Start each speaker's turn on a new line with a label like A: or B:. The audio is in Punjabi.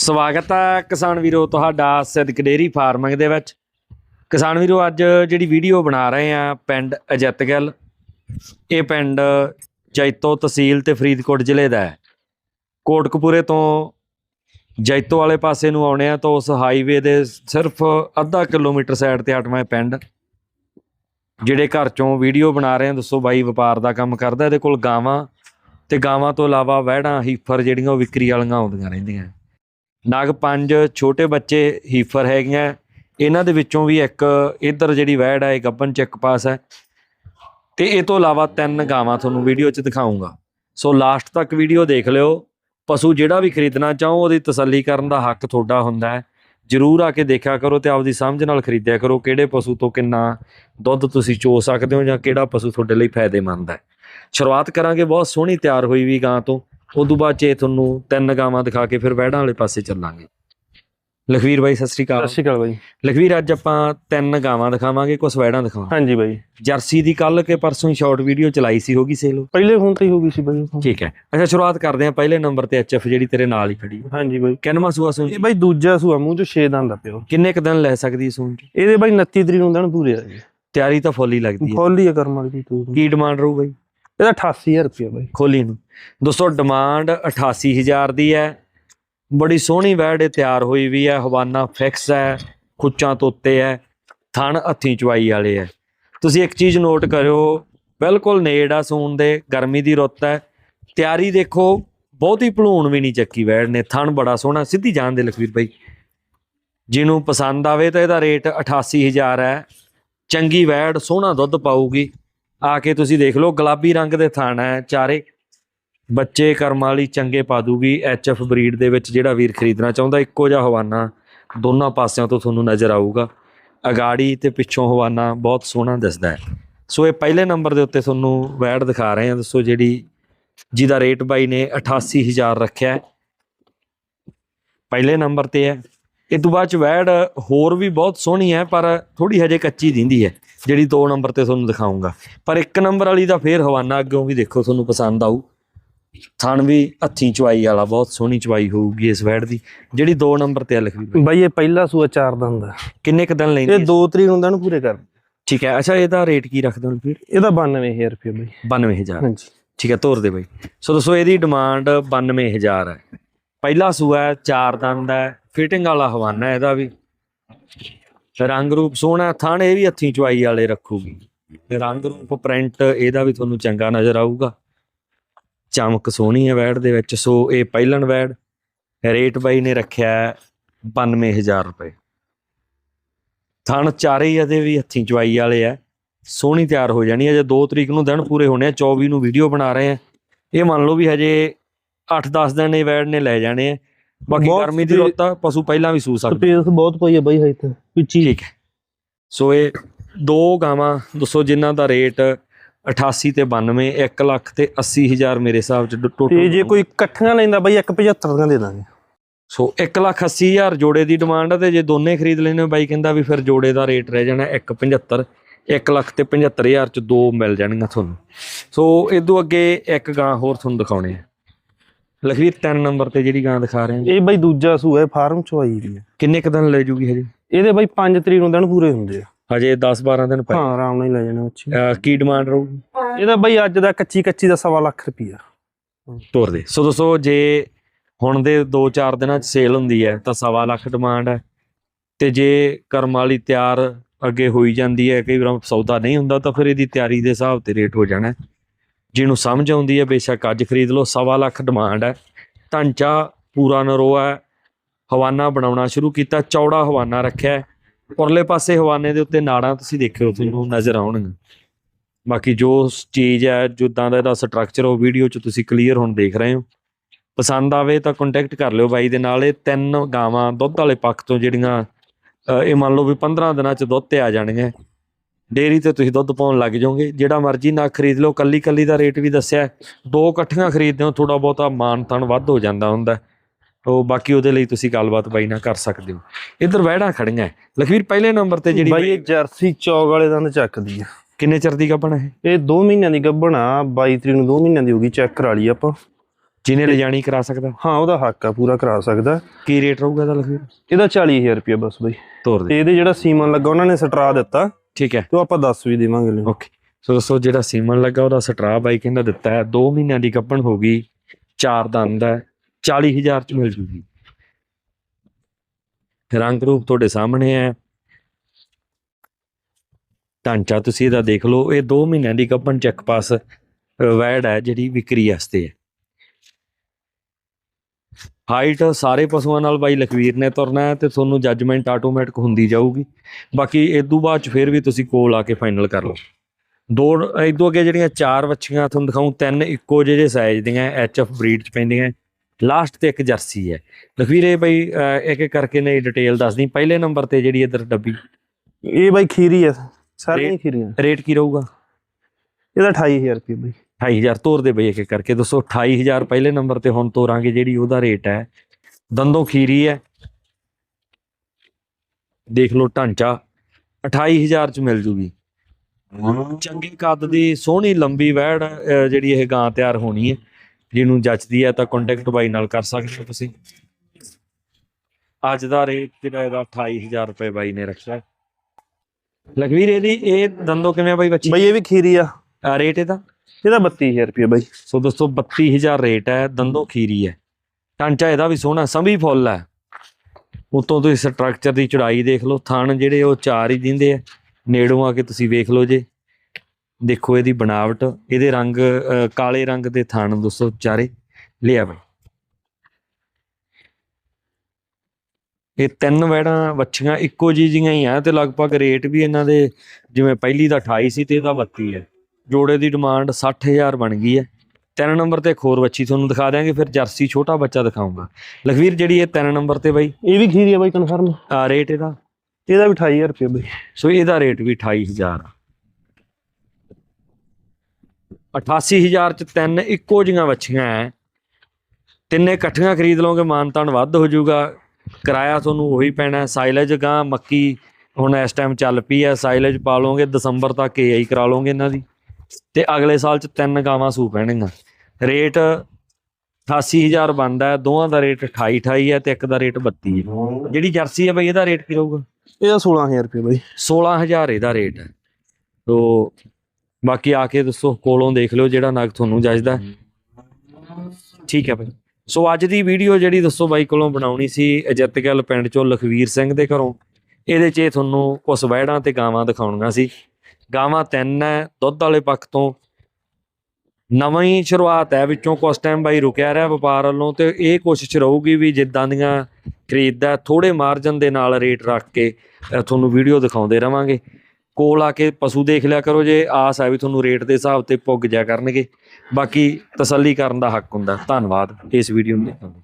A: ਸਵਾਗਤ ਹੈ ਕਿਸਾਨ ਵੀਰੋ ਤੁਹਾਡਾ ਸਿੱਧਕ ਡੇਰੀ ਫਾਰਮਿੰਗ ਦੇ ਵਿੱਚ। ਕਿਸਾਨ ਵੀਰੋ, ਅੱਜ ਜਿਹੜੀ ਵੀਡੀਓ ਬਣਾ ਰਹੇ ਆ ਪਿੰਡ ਅਜਤਗਲ, ਇਹ ਪਿੰਡ ਜੈਤੋ ਤਹਿਸੀਲ ਤੇ ਫਰੀਦਕੋਟ ਜ਼ਿਲ੍ਹੇ ਦਾ ਹੈ। ਕੋਟਕਪੂਰੇ ਤੋਂ ਜੈਤੋ ਵਾਲੇ ਪਾਸੇ ਨੂੰ ਆਉਣੇ ਆ ਤਾਂ ਉਸ ਹਾਈਵੇ ਦੇ ਸਿਰਫ ਅੱਧਾ ਕਿਲੋਮੀਟਰ ਸਾਈਡ ਤੇ ਹਟਵਾ ਪਿੰਡ। ਜਿਹੜੇ ਘਰ ਚੋਂ ਵੀਡੀਓ ਬਣਾ ਰਹੇ ਆ, ਦੱਸੋ ਬਾਈ ਵਪਾਰ ਦਾ ਕੰਮ ਕਰਦਾ, ਇਹਦੇ ਕੋਲ ਗਾਵਾਂ ਤੇ ਗਾਵਾਂ ਤੋਂ ਇਲਾਵਾ ਵਹਿੜਾਂ, ਹੀਫਰ ਜਿਹੜੀਆਂ ਉਹ ਵਿਕਰੀ ਵਾਲੀਆਂ ਆਉਂਦੀਆਂ ਰਹਿੰਦੀਆਂ। ਨਗ ਪੰਜ ਛੋਟੇ ਬੱਚੇ ਹੀਫਰ ਹੈਗੀਆਂ। ਇਹਨਾਂ ਦੇ ਵਿੱਚੋਂ ਵੀ ਇੱਕ ਇਧਰ ਜਿਹੜੀ ਵੈੜ ਹੈ ਇਹ ਗੱਬਨ ਚੱਕ ਪਾਸ ਹੈ। ਤੇ ਇਹ ਤੋਂ ਇਲਾਵਾ ਤਿੰਨ ਗਾਵਾਂ ਤੁਹਾਨੂੰ ਵੀਡੀਓ 'ਚ ਦਿਖਾਉਂਗਾ ਸੋ ਲਾਸਟ ਤੱਕ ਵੀਡੀਓ ਦੇਖ ਲਿਓ। ਪਸ਼ੂ ਜਿਹੜਾ ਵੀ ਖਰੀਦਣਾ ਚਾਹੋ, ਉਹਦੀ ਤਸੱਲੀ ਕਰਨ ਦਾ ਹੱਕ ਤੁਹਾਡਾ ਹੁੰਦਾ ਹੈ। ਜਰੂਰ ਆ ਕੇ ਦੇਖਿਆ ਕਰੋ ਤੇ ਆਪਦੀ ਸਮਝ ਨਾਲ ਖਰੀਦਿਆ ਕਰੋ ਕਿਹੜੇ ਪਸ਼ੂ ਤੋਂ ਕਿੰਨਾ ਦੁੱਧ ਤੁਸੀਂ ਚੋ ਸਕਦੇ ਹੋ ਜਾਂ ਕਿਹੜਾ ਪਸ਼ੂ ਤੁਹਾਡੇ ਲਈ ਫਾਇਦੇਮੰਦ ਹੈ। ਸ਼ੁਰੂਆਤ ਕਰਾਂਗੇ, ਬਹੁਤ ਸੋਹਣੀ ਤਿਆਰ ਹੋਈ ਵੀ ਗਾਂ ਤੋਂ। ਉਦੋਂ ਬਾਅਦ ਇਹ ਤੁਹਾਨੂੰ ਤਿੰਨ ਗਾਵਾਂ ਦਿਖਾ ਕੇ ਫਿਰ ਵਹਿੜਾਂ ਵਾਲੇ ਪਾਸੇ ਚੱਲਾਂਗੇ। ਲਖਵੀਰ ਬਾਈ ਸਤਿ ਸ੍ਰੀ ਅਕਾਲ।
B: ਸਤਿ ਸ਼੍ਰੀ ਅਕਾਲ ਬਾਈ।
A: ਲਖਵੀਰ ਅੱਜ ਆਪਾਂ ਤਿੰਨ ਗਾਵਾਂ ਦਿਖਾਵਾਂਗੇ ਕੁਝ ਵਹਿੜਾਂ ਦਿਖਾਵਾਂਗੇ।
B: ਹਾਂਜੀ ਬਾਈ।
A: ਜਰਸੀ ਦੀ ਕੱਲ ਕੇ ਪਰਸੋਂ ਹੀ ਸ਼ਾਰਟ ਵੀਡੀਓ ਚਲਾਈ ਸੀ ਹੋਗੀ ਸੇਲ
B: ਪਹਿਲੇ ਹੁਣ ਤੇ ਹੀ ਹੋ ਗਈ ਸੀ ਬਾਈ।
A: ਠੀਕ ਹੈ। ਅੱਛਾ ਸ਼ੁਰੂਆਤ ਕਰਦੇ ਹਾਂ ਪਹਿਲੇ ਨੰਬਰ ਤੇ ਐਚਐਫ ਜਿਹੜੀ ਤੇਰੇ ਨਾਲ ਹੀ ਖੜੀ ਹੈ।
B: ਹਾਂਜੀ ਬਾਈ।
A: ਕਿੰਨਵਾਂ ਸੂਆ ਸੂਣ
B: ਇਹ ਬਾਈ ਦੂਜਾ ਸੂਆ ਮੂੰਹ ਚ 6 ਦੰਦ ਦਾ ਪਿਓ।
A: ਕਿੰਨੇ ਕ ਦਿਨ ਲੈ ਸਕਦੀ ਚ
B: ਇਹਦੇ ਬਾਈ 29 ਤਰੀਕ ਨੂੰ ਦਿਨ ਪੂਰੇ ਆ ਜੀ।
A: ਤਿਆਰੀ ਤਾਂ ਫੁੱਲ ਹੀ ਲੱਗਦੀ ਹੈ।
B: ਫੁੱਲ ਹੀ ਆ ਕਰਮ ਵਾਲੀ ਤੂੰ
A: ਕੀ ਡਿਮਾਂਡ ਰਹੂ ਬਾਈ?
B: ਇਹਦਾ 88000 ਰੁਪਏ ਬਾਈ।
A: ਖੋਲੀ ਨੂੰ। ਦੋਸਤੋ ਡਿਮਾਂਡ 88000 ਦੀ ਹੈ। ਬੜੀ ਸੋਹਣੀ ਵੈੜ ਇਹ ਤਿਆਰ ਹੋਈ ਵੀ ਹੈ। ਹਵਾਨਾ ਫਿਕਸ ਹੈ। ਖੁੱਚਾਂ ਤੋਂ ਉੱਤੇ ਹੈ। ਥਣ ਹੱਥੀਂ ਚਵਾਈ ਵਾਲੇ ਹੈ। ਤੁਸੀਂ ਇੱਕ ਚੀਜ਼ ਨੋਟ ਕਰਿਓ, ਬਿਲਕੁਲ ਨੇੜ ਆ ਸੂਣ ਦੇ, ਗਰਮੀ ਦੀ ਰੁੱਤ ਹੈ। ਤਿਆਰੀ ਦੇਖੋ, ਬਹੁਤੀ ਭਲੂਣ ਵੀ ਨਹੀਂ ਚੱਕੀ ਵੈੜ ਨੇ। ਥਣ ਬੜਾ ਸੋਹਣਾ, ਸਿੱਧੀ ਜਾਣ ਦੇ ਲਖਵੀਰ ਭਾਈ ਜਿਹਨੂੰ ਪਸੰਦ ਆਵੇ ਤਾਂ ਇਹਦਾ ਰੇਟ 88000 ਹੈ। ਚੰਗੀ ਵੈੜ, ਸੋਹਣਾ ਦੁੱਧ ਪਾਊਗੀ। ਆ ਕੇ ਤੁਸੀਂ ਦੇਖ ਲਓ, ਗੁਲਾਬੀ ਰੰਗ ਦੇ ਥਣ ਹੈ ਚਾਰੇ। ਬੱਚੇ ਕਰਮ ਵਾਲੀ ਚੰਗੇ ਪਾ ਦੂਗੀ ਐਚਐਫ ਬਰੀਡ ਦੇ ਵਿੱਚ ਜਿਹੜਾ ਵੀਰ ਖਰੀਦਣਾ ਚਾਹੁੰਦਾ, ਇੱਕੋ ਜਿਹਾ ਹਵਾਨਾ ਦੋਨਾਂ ਪਾਸਿਆਂ ਤੋਂ ਤੁਹਾਨੂੰ ਨਜ਼ਰ ਆਊਗਾ। ਅਗਾੜੀ ਤੇ ਪਿੱਛੋਂ ਹਵਾਨਾ ਬਹੁਤ ਸੋਹਣਾ ਦਿਸਦਾ ਹੈ। ਸੋ ਇਹ ਪਹਿਲੇ ਨੰਬਰ ਦੇ ਉੱਤੇ ਤੁਹਾਨੂੰ ਵੈੜ ਦਿਖਾ ਰਹੇ ਹਾਂ। ਦੱਸੋ ਜਿਹੜੀ ਜਿਹਦਾ ਰੇਟ ਬਾਈ ਨੇ 88000 ਰੱਖਿਆ ਪਹਿਲੇ ਨੰਬਰ ਤੇ ਹੈ। ਇਹ ਤੋਂ ਬਾਅਦ ਚ ਵੈੜ ਹੋਰ ਵੀ ਬਹੁਤ ਸੋਹਣੀ ਹੈ, ਪਰ ਥੋੜੀ ਹਜੇ ਕੱਚੀ ਦਿੰਦੀ ਹੈ। ਜਿਹੜੀ 2 ਨੰਬਰ ਤੇ ਤੁਹਾਨੂੰ ਦਿਖਾਉਂਗਾ। ਪਰ 1 ਨੰਬਰ ਵਾਲੀ ਦਾ ਫੇਰ ਹਵਾਨਾ ਅੱਗੋਂ ਵੀ ਦੇਖੋ ਤੁਹਾਨੂੰ ਪਸੰਦ ਆਊ। ਥਣ ਵੀ ਹੱਥੀਂ ਚਵਾਈ ਵਾਲਾ ਬਹੁਤ ਸੋਹਣੀ ਚਵਾਈ ਹੋਊਗੀ ਇਸ ਵੈੜ ਦੀ। ਜਿਹੜੀ 2 ਨੰਬਰ ਤੇ ਆ ਲਿਖੀ
B: ਬਾਈ ਇਹ ਪਹਿਲਾ ਸੂਆ 4 ਦੰਦ ਦਾ
A: ਕਿੰਨੇ ਕ ਦਿਨ ਲੈਂਦੀ
B: ਇਹ
A: ਹੈ?
B: 2 ਤਰੀਕ ਨੂੰ ਦਿਨ ਪੂਰੇ ਕਰ
A: ਠੀਕ ਹੈ ਅੱਛਾ ਇਹਦਾ ਰੇਟ ਕੀ ਰੱਖਦੇ ਹੋ ਫਿਰ?
B: ਇਹਦਾ 92000 ਰੁਪਏ ਬਾਈ।
A: 92000
B: ਹਾਂਜੀ।
A: ਠੀਕ ਹੈ ਤੋਰ ਦੇ ਬਾਈ। ਸੋ ਦੱਸੋ ਇਹਦੀ ਡਿਮਾਂਡ 92000 ਹੈ। ਪਹਿਲਾ ਸੂਆ ਹੈ ਚਾਰ ਦੰਦ ਹੈ ਫਿਟਿੰਗ ਵਾਲਾ ਹਵਾਨਾ ਇਹਦਾ ਵੀ। ਰੰਗ ਰੂਪ ਸੋਹਣਾ, ਥਣ ਇਹ ਵੀ ਹੱਥੀਂ ਚੁਆਈ ਵਾਲੇ ਰੱਖੂਗੀ। ਤੇ ਰੰਗ ਰੂਪ ਪ੍ਰਿੰਟ ਇਹਦਾ ਵੀ ਤੁਹਾਨੂੰ ਚੰਗਾ ਨਜ਼ਰ ਆਊਗਾ। ਚਮਕ ਸੋਹਣੀ ਹੈ ਵੈੜ ਦੇ ਵਿੱਚ, ਸੋ ਇਹ ਪਹਿਲਣ ਵੈੜ, ਰੇਟ ਬਾਈ ਨੇ ਰੱਖਿਆ ਹੈ 92000 ਰੁਪਏ। ਥਣ ਚਾਰੇ ਇਹਦੇ ਵੀ ਹੱਥੀਂ ਚੁਆਈ ਵਾਲੇ ਆ ਸੋਹਣੀ ਤਿਆਰ ਹੋ ਜਾਣੀ ਹੈ ਜੇ 2 ਤਰੀਕ ਨੂੰ ਦਿਨ ਪੂਰੇ ਹੋਣੇ ਆ 24 ਨੂੰ ਵੀਡੀਓ ਬਣਾ ਰਹੇ ਆ ਇਹ ਮੰਨ ਲਓ ਵੀ ਹਜੇ 8-10 ਦਿਨ ਇਹ ਵੈੜ ਨੇ ਲੈ ਜਾਣੇ ਆ। ਬਾਕੀ
B: ਬਹੁਤ
A: ਗਰਮੀ ਦੀ ਰੁੱਤ ਆ ਪਸ਼ੂ ਪਹਿਲਾਂ ਵੀ ਸੂ ਸਕਦੇ।
B: ਸਪੇਸ ਬਹੁਤ ਪਈ ਆ ਬਾਈ ਹੈ ਇੱਥੇ ਪਿੱਛੀ
A: ਠੀਕ ਹੈ। ਸੋ ਇਹ ਦੋ ਗਾਵਾਂ ਦੱਸੋ ਜਿਨ੍ਹਾਂ ਦਾ ਰੇਟ 88 ਤੇ 92 1 ਲੱਖ ਤੇ 80 ਹਜ਼ਾਰ ਮੇਰੇ ਹਿਸਾਬ ਚ ਟੋਟਲ
B: ਤੇ ਜੇ ਕੋਈ ਇਕੱਠੀਆਂ ਲੈਂਦਾ ਬਾਈ 175 ਦੀਆਂ ਦੇ ਦਾਂਗੇ।
A: ਸੋ 1 ਲੱਖ 80 ਹਜ਼ਾਰ ਜੋੜੇ ਦੀ ਡਿਮਾਂਡ ਹੈ ਤੇ ਜੇ ਦੋਨੇ ਖਰੀਦ ਲੈਣੇ ਬਾਈ ਕਹਿੰਦਾ ਵੀ ਫਿਰ ਜੋੜੇ ਦਾ ਰੇਟ ਰਹਿ ਜਾਣਾ 175 1 ਲੱਖ ਤੇ 75 ਹਜ਼ਾਰ ਚ ਦੋ ਮਿਲ ਜਾਣਗੀਆਂ ਤੁਹਾਨੂੰ। ਸੋ ਇਦੋਂ ਅੱਗੇ ਇੱਕ ਗਾਂ ਹੋਰ ਤੁਹਾਨੂੰ ਦਿਖਾਉਣੇ ਆ। ਲਖਵੀਰ ਤਿੰਨ ਨੰਬਰ ਤੇ ਜਿਹੜੀ ਗਾਂ ਦਿਖਾ ਰਹੇ ਹਾਂ
B: ਇਹ ਬਾਈ ਦੂਜਾ ਸੂਆ ਹੈ ਫਾਰਮ ਚ ਆਈ ਦੀ ਹੈ।
A: ਕਿੰਨੇ ਕ ਦਿਨ ਲੈ ਜੂਗੀ ਹਜੇ?
B: ਇਹਦੇ ਬਾਈ 5 ਤਰੀਕ ਨੂੰ ਦਿਨ ਪੂਰੇ ਹੁੰਦੇ ਆ।
A: ਹਜੇ 10 12 ਦਿਨ ਪਏ।
B: ਹਾਂ ਆਰਾਮ ਨਾਲ ਹੀ ਲੈ ਜਾਣਾ ਬੱਚੇ।
A: ਕੀ ਡਿਮਾਂਡ ਰਹੂਗੀ
B: ਇਹਦਾ ਬਾਈ ਅੱਜ ਦਾ ਕੱਚੀ ਕੱਚੀ ਦਾ ਸਵਾ ਲੱਖ ਰੁਪਈਆ।
A: ਤੋਰ ਦੇ। ਸੋ ਦੋਸਤੋ ਜੇ ਹੁਣ ਦੇ 2-4 ਦਿਨਾਂ ਚ ਸੇਲ ਹੁੰਦੀ ਹੈ ਤਾਂ ਸਵਾ ਲੱਖ ਡਿਮਾਂਡ ਹੈ। ਤੇ ਜੇ ਕਰਮ ਵਾਲੀ ਤਿਆਰ ਅੱਗੇ ਹੋਈ ਜਾਂਦੀ ਹੈ ਕਈ ਵਾਰ ਸੌਦਾ ਨਹੀਂ ਹੁੰਦਾ ਤਾਂ ਫਿਰ ਇਹਦੀ ਤਿਆਰੀ ਦੇ ਹਿਸਾਬ ਤੇ ਰੇਟ ਹੋ ਜਾਣਾ ਹੈ। ਜਿਹਨੂੰ ਸਮਝ ਆਉਂਦੀ ਹੈ, ਬੇਸ਼ੱਕ ਅੱਜ ਖਰੀਦ ਲਓ, ਸਵਾ ਲੱਖ ਡਿਮਾਂਡ ਹੈ। ਢਾਂਚਾ ਪੂਰਾ ਨਰੋਆ ਹੈ। ਹਵਾਨਾ ਬਣਾਉਣਾ ਸ਼ੁਰੂ ਕੀਤਾ, ਚੌੜਾ ਹਵਾਨਾ ਰੱਖਿਆ ਹੈ। ਪਾਸੇ ਹਵਾਨੇ ਦੇ ਉੱਤੇ ਨਾੜਾਂ ਤੁਸੀਂ ਦੇਖਿਓ, ਤੁਹਾਨੂੰ ਨਜ਼ਰ ਆਉਣਗੀਆਂ। ਬਾਕੀ ਜੋ ਚੀਜ਼ ਹੈ, ਜਿੱਦਾਂ ਦਾ ਇਹਦਾ ਸਟਰਕਚਰ ਉਹ ਵੀਡੀਓ 'ਚ ਤੁਸੀਂ ਕਲੀਅਰ ਹੁਣ ਦੇਖ ਰਹੇ ਹੋ। ਪਸੰਦ ਆਵੇ ਤਾਂ ਕੰਟੈਕਟ ਕਰ ਲਿਓ ਬਾਈ ਦੇ ਨਾਲ। ਇਹ ਤਿੰਨ ਗਾਵਾਂ ਦੁੱਧ ਵਾਲੇ ਪੱਖ ਤੋਂ ਜਿਹੜੀਆਂ ਇਹ ਮੰਨ ਲਓ ਵੀ 15 ਦਿਨਾਂ 'ਚ ਦੁੱਧ ਤੇ ਆ ਜਾਣਗੀਆਂ। ਡੇਰੀ ਤੇ ਤੁਸੀਂ ਦੁੱਧ ਪਾਉਣ ਲੱਗ ਜਾਓਗੇ। ਜਿਹੜਾ ਮਰਜ਼ੀ ਨਾ ਖਰੀਦ ਲਓ ਕੱਲੀ ਕੱਲੀ ਦਾ ਰੇਟ ਵੀ ਦੱਸਿਆ। ਦੋ ਇਕੱਠੀਆਂ ਖਰੀਦਦੇ ਹੋ ਥੋੜਾ ਬਹੁਤਾ ਮਾਨ ਤਾਨ ਵੱਧ ਹੋ ਜਾਂਦਾ ਹੁੰਦਾ। ਉਹ ਬਾਕੀ ਉਹਦੇ ਲਈ ਤੁਸੀਂ ਗੱਲਬਾਤ ਬਾਈ ਨਾਲ ਕਰ ਸਕਦੇ ਹੋ। ਇੱਧਰ ਵਹਿੜਾਂ ਖੜੀਆਂ ਹੈ। ਲਖਵੀਰ ਪਹਿਲੇ ਨੰਬਰ ਤੇ ਜਿਹੜੀ
B: ਬਾਈ ਇਹ ਜਰਸੀ ਚੌਗ ਵਾਲੇ ਦੰਦ ਚੱਕਦੀ ਆ।
A: ਕਿੰਨੇ ਚਿਰ ਦੀ ਗੱਭਣ ਹੈ?
B: ਇਹ 2 ਮਹੀਨਿਆਂ ਦੀ ਗੱਭਣ ਆ। 22 ਤਰੀਕ ਨੂੰ 2 ਮਹੀਨਿਆਂ ਦੀ ਹੋ ਗਈ ਚੈੱਕ ਕਰਾ ਲਈ ਆਪਾਂ।
A: ਜਿਹਨੇ ਲਿਜਾਣੀ ਕਰਾ ਸਕਦਾ?
B: ਹਾਂ ਉਹਦਾ ਹੱਕ ਆ ਪੂਰਾ ਕਰਾ ਸਕਦਾ।
A: ਕੀ ਰੇਟ ਰਹੂਗਾ ਇਹਦਾ ਲਖਵੀਰ?
B: ਇਹਦਾ 40000 ਰੁਪਏ ਬਸ ਬਈ।
A: ਤੋਰ ਦੇ।
B: ਇਹਦੇ ਜਿਹੜਾ ਸੀਮਨ ਲੱਗਾ ਉਹਨਾਂ ਨੇ ਸਟਰਾ ਦਿੱਤਾ।
A: ਠੀਕ ਹੈ।
B: ਤੇ ਆਪਾਂ 10 ਵੀ ਦੇਵਾਂਗੇ ਲੈ।
A: ਓਕੇ ਸੋ ਦੋਸਤੋ ਜਿਹੜਾ ਸੀਮਨ ਲੱਗਾ ਉਹਦਾ ਸਟਰਾ ਬਾਈ ਕਹਿੰਦਾ ਦਿੱਤਾ ਹੈ 2 ਮਹੀਨਿਆਂ ਦੀ ਕੱਪਣ ਹੋ ਗਈ ਚਾਰ ਦੰਦ ਹੈ 40000 ਚ ਮਿਲ ਜੂਗੀ। ਰੰਗ ਰੂਪ ਤੁਹਾਡੇ ਸਾਹਮਣੇ ਹੈ। ਢਾਂਚਾ ਤੁਸੀਂ ਇਹਦਾ ਦੇਖ ਲਓ ਇਹ 2 ਮਹੀਨਿਆਂ ਦੀ ਕੱਪਣ ਚੈੱਕ ਪਾਸ ਵੈਡ ਹੈ ਜਿਹੜੀ ਵਿਕਰੀ ਵਾਸਤੇ ਹੈ। ਹਾਈਟ ਸਾਰੇ ਪਸ਼ੂਆਂ ਨਾਲ ਬਾਈ ਲਖਵੀਰ ਨੇ ਤੁਰਨਾ ਹੈ ਤੇ ਤੁਹਾਨੂੰ ਜੱਜਮੈਂਟ ਆਟੋਮੈਟਿਕ ਹੁੰਦੀ ਜਾਊਗੀ। ਬਾਕੀ ਇਦੋਂ ਬਾਅਦ ਚ ਫਿਰ ਵੀ ਤੁਸੀਂ ਕੋਲ ਆ ਕੇ ਫਾਈਨਲ ਕਰ ਲਓ। ਦੋ ਇਦੋਂ ਅੱਗੇ ਜਿਹੜੀਆਂ ਚਾਰ ਵੱਛੀਆਂ ਤੁਹਾਨੂੰ ਦਿਖਾਉਂ ਤਿੰਨ ਇੱਕੋ ਜਿਹੇ ਸਾਈਜ਼ ਦੀਆਂ ਐਚਐਫ ਬਰੀਡ ਚ ਪੈਂਦੀਆਂ ਲਾਸਟ ਤੇ ਇੱਕ ਜਰਸੀ ਹੈ। ਲਖਵੀਰ ਇਹ ਬਈ ਇੱਕ ਇੱਕ ਕਰਕੇ ਨੇ ਡਿਟੇਲ ਦੱਸਦੀ। ਪਹਿਲੇ ਨੰਬਰ ਤੇ ਜਿਹੜੀ ਇਧਰ ਡੱਬੀ।
B: ਇਹ ਬਾਈ ਖੀਰੀ ਆ ਸਾਰੀਆਂ ਹੀ ਖੀਰੀਆਂ।
A: ਰੇਟ ਕੀ ਰਹੂਗਾ?
B: ਇਹਦਾ 28000 ਰੁਪਏ ਬਈ।
A: 28000 ਤੋਰ ਦੇ ਬਈ ਇੱਕ ਕਰਕੇ। ਦੱਸੋ 28000 ਪਹਿਲੇ ਨੰਬਰ ਤੇ ਹੁਣ ਤੋਰਾਂਗੇ ਜਿਹੜੀ ਉਹਦਾ ਰੇਟ ਹੈ। ਦੰਦੋਂ ਖੀਰੀ ਹੈ। ਦੇਖ ਲਓ ਢਾਂਚਾ 28000 ਚ ਮਿਲ ਜੂਗੀ। ਚੰਗੇ ਕੱਦ ਦੀ ਸੋਹਣੀ ਲੰਬੀ ਵੈੜ ਜਿਹੜੀ ਇਹ ਗਾਂ ਤਿਆਰ ਹੋਣੀ ਹੈ। ਜਿਹਨੂੰ ਜੱਚਦੀ ਹੈ ਤਾਂ ਕੰਟੈਕਟ ਬਾਈ ਨਾਲ ਕਰ ਸਕਦੇ ਹੋ ਤੁਸੀਂ। ਅੱਜ ਦਾ ਰੇਟ ਜਿਹੜਾ ਇਹਦਾ 28000 ਰੁਪਏ ਬਾਈ ਨੇ ਰੱਖਿਆ। ਲਖਵੀਰ ਇਹਦੀ ਇਹ ਦੰਦੋਂ ਕਿਵੇਂ ਬਾਈ ਬੱਚੀ?
B: ਬਈ ਇਹ ਵੀ ਖੀਰੀ ਆ।
A: ਰੇਟ ਇਹਦਾ?
B: ਇਹਦਾ 32000 ਰੁਪਏ ਬਾਈ।
A: ਸੋ ਦੋਸਤੋ 32000 ਰੇਟ ਹੈ, ਦੰਦੋ ਖੀਰੀ ਹੈ। ਢਾਂਚਾ ਇਹਦਾ ਵੀ ਸੋਹਣਾ, ਸੰਭੀ ਫੁੱਲ ਹੈ। ਉਤੋਂ ਤੁਸੀਂ ਸਟਰਕਚਰ ਦੀ ਚੜਾਈ ਦੇਖ ਲਓ, ਥਣ ਜਿਹੜੇ ਉਹ ਚਾਰ ਹੀ ਦਿੰਦੇ ਆ। ਨੇੜੋਂ ਆ ਕੇ ਤੁਸੀਂ ਵੇਖ ਲਓ ਜੇ। ਦੇਖੋ ਇਹਦੀ ਬਣਾਵਟ, ਇਹਦੇ ਰੰਗ ਕਾਲੇ ਰੰਗ ਦੇ ਥਣ ਦੋਸਤੋ, ਚਾਰੇ। ਲਿਆ ਬਈ। ਇਹ ਤਿੰਨ ਵੈੜਾਂ ਵੱਛੀਆਂ ਇੱਕੋ ਜਿਹੀ ਜੀਆਂ ਹੀ ਆ ਤੇ ਲਗਭਗ ਰੇਟ ਵੀ ਇਹਨਾਂ ਦੇ, ਜਿਵੇਂ ਪਹਿਲੀ ਦਾ 28 ਸੀ ਤੇ ਇਹਦਾ 32 ਹੈ। ਜੋੜੇ ਦੀ ਡਿਮਾਂਡ 60000 ਬਣ ਗਈ ਹੈ। ਤਿੰਨ ਨੰਬਰ ਤੇ ਹੋਰ ਬੱਚੀ ਤੁਹਾਨੂੰ ਦਿਖਾ ਦਿਆਂਗੇ ਫਿਰ ਜਰਸੀ ਛੋਟਾ ਬੱਚਾ ਦਿਖਾਉਂਗਾ ਲਖਵੀਰ ਜਿਹੜੀ ਇਹ ਤਿੰਨ ਨੰਬਰ ਤੇ ਬਾਈ?
B: ਇਹ ਵੀ ਖੀਰੀ ਆ ਬਾਈ ਕਨਫਰਮ
A: ਆ ਰੇਟ ਇਹਦਾ?
B: ਇਹਦਾ ਵੀ 28000 ਰੁਪਏ ਬਈ।
A: ਸੋ ਇਹਦਾ ਰੇਟ ਵੀ 28000 ਆ। 88000 ਚ ਤਿੰਨ ਇੱਕੋ ਜੀਆਂ ਵੱਛੀਆਂ ਐ। ਤਿੰਨੇ ਇਕੱਠੀਆਂ ਖਰੀਦ ਲਓਗੇ ਮਾਨਤਾਨ ਵੱਧ ਹੋ ਜਾਊਗਾ। ਕਿਰਾਇਆ ਤੁਹਾਨੂੰ ਉਹੀ ਪੈਣਾ ਸਾਈਲੇਜ ਗਾਂ ਮੱਕੀ ਹੁਣ ਇਸ ਟਾਈਮ ਚੱਲ ਪਈ ਐ। ਸਾਈਲੇਜ ਪਾ ਲਓਗੇ ਦਸੰਬਰ ਤੱਕ ਏਆਈ ਕਰਾ ਲਓਗੇ ਇਹਨਾਂ ਦੀ। ਤੇ ਅਗਲੇ ਸਾਲ ਚ ਤਿੰਨ ਗਾਵਾਂ ਸੂ ਪੈਣਗੀਆਂ। ਰੇਟ 88000 ਬਣਦਾ ਹੈ ਦੋਵਾਂ ਦਾ ਰੇਟ 28 28 ਹੈ ਤੇ ਇੱਕ ਦਾ ਰੇਟ 32 ਹੈ। ਜਿਹੜੀ ਜਰਸੀ ਹੈ ਬਈ ਇਹਦਾ ਰੇਟ ਕੀ ਰਹੂਗਾ
B: ਇਹਦਾ 16000 ਰੁਪਏ ਬਈ।
A: 16000 ਇਹਦਾ ਰੇਟ ਹੈ। ਤੋ ਬਾਕੀ ਆ ਕੇ ਦੱਸੋ ਕੋਲੋਂ ਦੇਖ ਲਿਓ ਜਿਹੜਾ ਨਗ ਤੁਹਾਨੂੰ ਜੱਜਦਾ। ਠੀਕ ਹੈ ਭਾਈ ਸੋ ਅੱਜ ਦੀ ਵੀਡੀਓ ਜਿਹੜੀ ਦੱਸੋ ਬਾਈ ਕੋਲੋਂ ਬਣਾਉਣੀ ਸੀ ਅਜਤਗਲ ਪਿੰਡ ਚੋਂ ਲਖਵੀਰ ਸਿੰਘ ਦੇ ਘਰੋਂ। ਇਹਦੇ 'ਚ ਇਹ ਤੁਹਾਨੂੰ ਕੁਝ ਵਹਿੜਾਂ ਤੇ ਗਾਵਾਂ ਦਿਖਾਉਣੀਆਂ ਸੀ। ਗਾਵਾਂ ਤਿੰਨ ਹੈ ਦੁੱਧ ਵਾਲੇ ਪੱਖ ਤੋਂ। ਨਵੀਂ ਸ਼ੁਰੂਆਤ ਹੈ ਵਿੱਚੋਂ ਕੁਝ ਟਾਈਮ ਬਾਈ ਰੁਕਿਆ ਰਿਹਾ ਵਪਾਰ ਵੱਲੋਂ ਤੇ ਇਹ ਕੋਸ਼ਿਸ਼ ਰਹੂਗੀ ਵੀ ਜਿੱਦਾਂ ਦੀਆਂ ਖਰੀਦਦਾ ਥੋੜੇ ਮਾਰਜਨ ਦੇ ਨਾਲ ਰੇਟ ਰੱਖ ਕੇ ਤੁਹਾਨੂੰ ਵੀਡੀਓ ਦਿਖਾਉਂਦੇ ਰਵਾਂਗੇ। ਕੋਲ ਆ ਕੇ ਪਸ਼ੂ ਦੇਖ ਲਿਆ ਕਰੋ ਜੇ, ਆਸ ਹੈ ਵੀ ਤੁਹਾਨੂੰ ਰੇਟ ਦੇ ਹਿਸਾਬ ਤੇ ਪੁੱਗ ਜਾ ਕਰਨਗੇ। ਬਾਕੀ ਤਸੱਲੀ ਕਰਨ ਦਾ ਹੱਕ ਹੁੰਦਾ। ਧੰਨਵਾਦ ਇਸ ਵੀਡੀਓ ਨੂੰ ਦੇਖਣ ਲਈ।